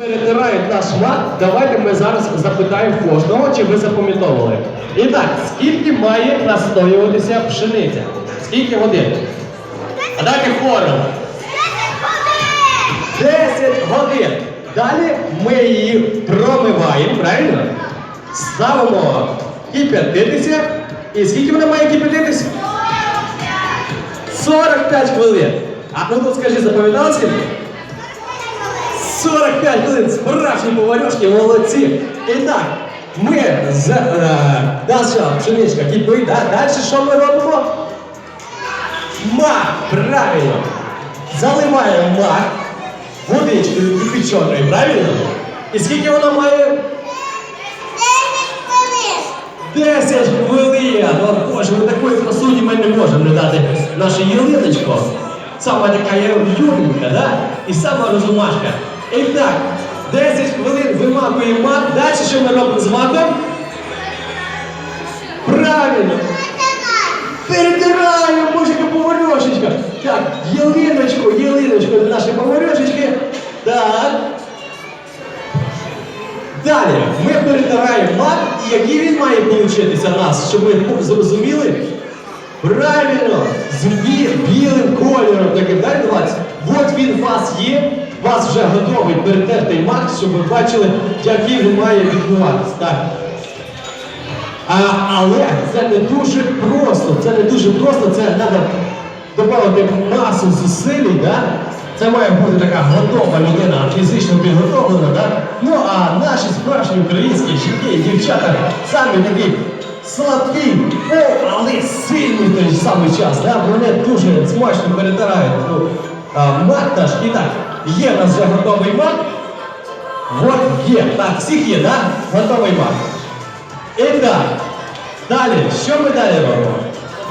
Перетирають наш мат. Давайте ми зараз запитаємо кожного, чи ви запам'ятовували. І так, скільки має настоюватися пшениця? Скільки годин? А давайте хором. 10 годин. Далі ми її промиваємо, правильно? Ставимо кип'ятитися. І скільки вона має кип'ятитися? 45 хвилин. А ну тут скажи, запам'ятали скільки? 45 хвилин, справжні поварюшки, молодці. І так, ми з е, наша пшеничка кипить, да? далі що ми робимо? Мак, правильно. Заливаємо мак водичкою кипяченою, правильно? І скільки вона має? 10 хвилин! О, Боже, ми такої красуні ми не можемо не дати наше ялиночко. Сама така юренька, да? І сама розумашка. І так, 10 хвилин вимакуємо мак. Далі що ми робимо з маком? Правильно! Перетираємо, боже, яка. Так, ялиночку, ялиночку до нашої поварюшечки. Так. Далі ми перетираємо мак, і який він має получитися нас, щоб ми зрозуміли. Правильно, з білим кольором таким, дай 20. От він у вас є, вас вже готовий перетертий мак, щоб ви бачили, який він має відбуватися. Так. А, але це не дуже просто. Це не дуже просто, це треба додати масу зусиль? Це має бути така готова людина, фізично підготовлена, да? Ну а наші справжні українські жінки і дівчата самі такі слабкі, але сильні в той самий час. Да? Вони дуже смачно перетирають мак наш. І так, є в нас вже готовий мак. Вот є. Так, всіх є, да? Готовий мак. І так, далі, що ми далі?